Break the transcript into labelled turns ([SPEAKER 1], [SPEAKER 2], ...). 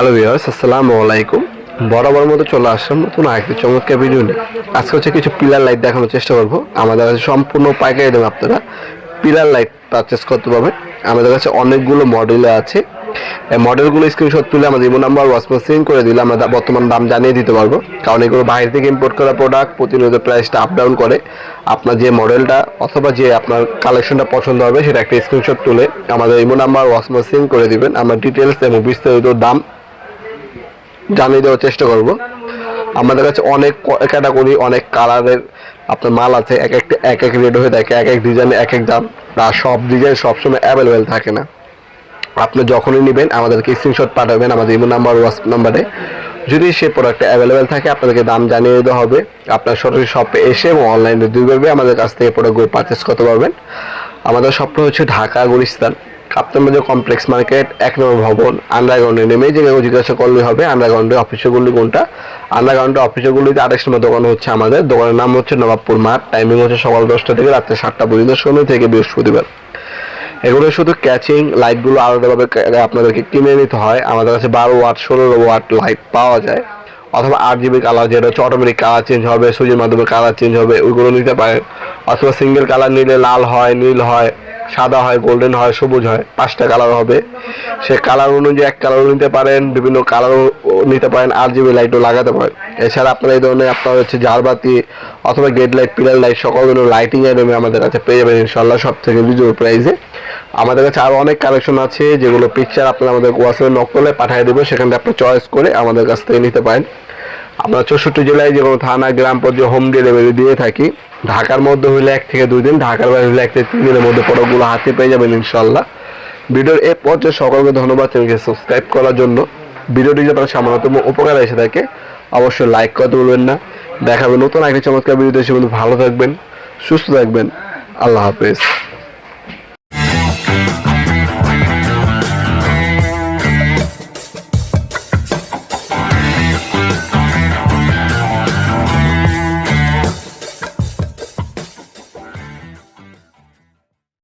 [SPEAKER 1] Hello viewers, আসসালামু আলাইকুম। বরাবর মতো চলে আসলাম নতুন আরেকটি চমৎকার ভিডিও নিয়ে। আজকে হচ্ছে কিছু পিলার লাইট দেখানোর চেষ্টা করব। আমাদের কাছে সম্পূর্ণ পাইকারি দেবেন আপনারা পিলার লাইট পারচেস করতে পারবেন। আমাদের কাছে অনেকগুলো মডেল আছে। মডেলগুলো স্ক্রিনশট তুলে আমাদের ইমো নাম্বার ওয়াটসঅ্যাপ সেন্ড করে দিলে আমরা বর্তমান দাম জানিয়ে দিতে পারব। কারণ এগুলো বাইরে থেকে ইম্পোর্ট করা প্রোডাক্ট প্রতিনিয়ত প্রাইসটা আপ ডাউন করে। আপনার যে মডেলটা অথবা যে আপনার কালেকশনটা পছন্দ হবে, সেটা একটা স্ক্রিনশট তুলে আমাদের ইমো নাম্বার ওয়াটসঅ্যাপ সেন্ড করে দিবেন। আমরা ডিটেলস এবং বিস্তারিত দাম জানিয়ে দেওয়ার চেষ্টা করব। আমাদের কাছে অনেক ক্যাটাগরি অনেক কালারের আপনার মাল আছে, এক একটা এক এক রেট হয়ে থাকে, এক এক ডিজাইনে এক এক দাম। আর সব ডিজাইন সবসময় অ্যাভেলেবেল থাকে না। আপনি যখনই নেবেন, আমাদেরকে স্ক্রিনশট পাঠাবেন, আমাদের ইমো নাম্বার হোয়াটসঅ্যাপ নাম্বারে যদি সে প্রোডাক্ট অ্যাভেলেবেল থাকে, আপনাদেরকে দাম জানিয়ে দিতে হবে। আপনার সরাসরি শপে এসে এবং অনলাইনে দুইভাবে আমাদের কাছ থেকে প্রোডাক্টগুলো পারচেস করতে পারবেন। আমাদের স্বপ্ন হচ্ছে ঢাকা, গুলিস্তান। কাপ্তান বাজার কমপ্লেক্স মার্কেট এক নম্বর ভবন আন্ডারগ্রাউন্ডে নেমে যে কেউ জিজ্ঞাসা করলে হবে আন্ডারগ্রাউন্ডে অফিসগুলি কোনটা? আন্ডারগ্রাউন্ডে অফিসগুলিতে আঠাশ নম্বর দোকান হচ্ছে আমাদের। দোকানের নাম হচ্ছে নবাবপুর মাঠ। টাইমিং হচ্ছে সকাল দশটা থেকে রাত্রে সাতটা পর্যন্ত সময় থেকে বৃহস্পতিবার। এগুলো শুধু ক্যাচিং লাইটগুলো আলাদাভাবে আপনাদেরকে কিনে নিতে হয়। আমাদের কাছে বারো ওয়াট ষোলো ওয়াট লাইট পাওয়া যায়। অথবা আট জিবি কালার যেটা হচ্ছে অটোমেটিক কালার চেঞ্জ হবে সুইচের মাধ্যমে কালার চেঞ্জ হবে, ওইগুলো নিতে পারেন। অথবা সিঙ্গেল কালার নিলে লাল হয়, নীল হয়। সাদা হয় গোল্ডেন হয়, সবুজ হয়, পাঁচটা কালার হবে। সে কালার অনুযায়ী এক কালারও নিতে পারেন, বিভিন্ন কালারও নিতে পারেন আট জিবি লাইটও লাগাতে পারেন। এছাড়া আপনারা এই ধরনের আপনার হচ্ছে ঝাড়বাতি অথবা গেট লাইট পিলার লাইট সকল ধরনের লাইটিং আইটেমে আমাদের কাছে পেয়ে যাবেন ইনশাল্লাহ সব থেকে রিজনেবল প্রাইসে আমাদের কাছে আরও অনেক কালেকশন আছে, যেগুলো পিকচার আপনারা আমাদের হোয়াটসঅ্যাপে নক করলে পাঠিয়ে দেবো, সেখান আপনি চয়েস করে আমাদের কাছ থেকে নিতে পারেন। আমরা চৌষট্টি জেলায় যে কোনো থানা, গ্রাম পর্যায়ে হোম ডেলিভারি দিয়ে থাকি। ঢাকার মধ্যে হইলে এক থেকে দুই দিন, ঢাকার বাইরে হইলে এক থেকে তিন দিনের মধ্যে প্রোডাক্টগুলো হাতে পেয়ে যাবেন ইনশাল্লাহ ভিডিওর এ পর্যায়ে সকলকে ধন্যবাদ চ্যানেলকে সাবস্ক্রাইব করার জন্য। ভিডিওটি যদি আপনার সামান্যতম উপকার এসে থাকে, অবশ্যই লাইক করতে বলবেন না। দেখাবেন নতুন একটা চমৎকার ভিডিও এসে ভালো থাকবেন, সুস্থ থাকবেন। আল্লাহ হাফেজ।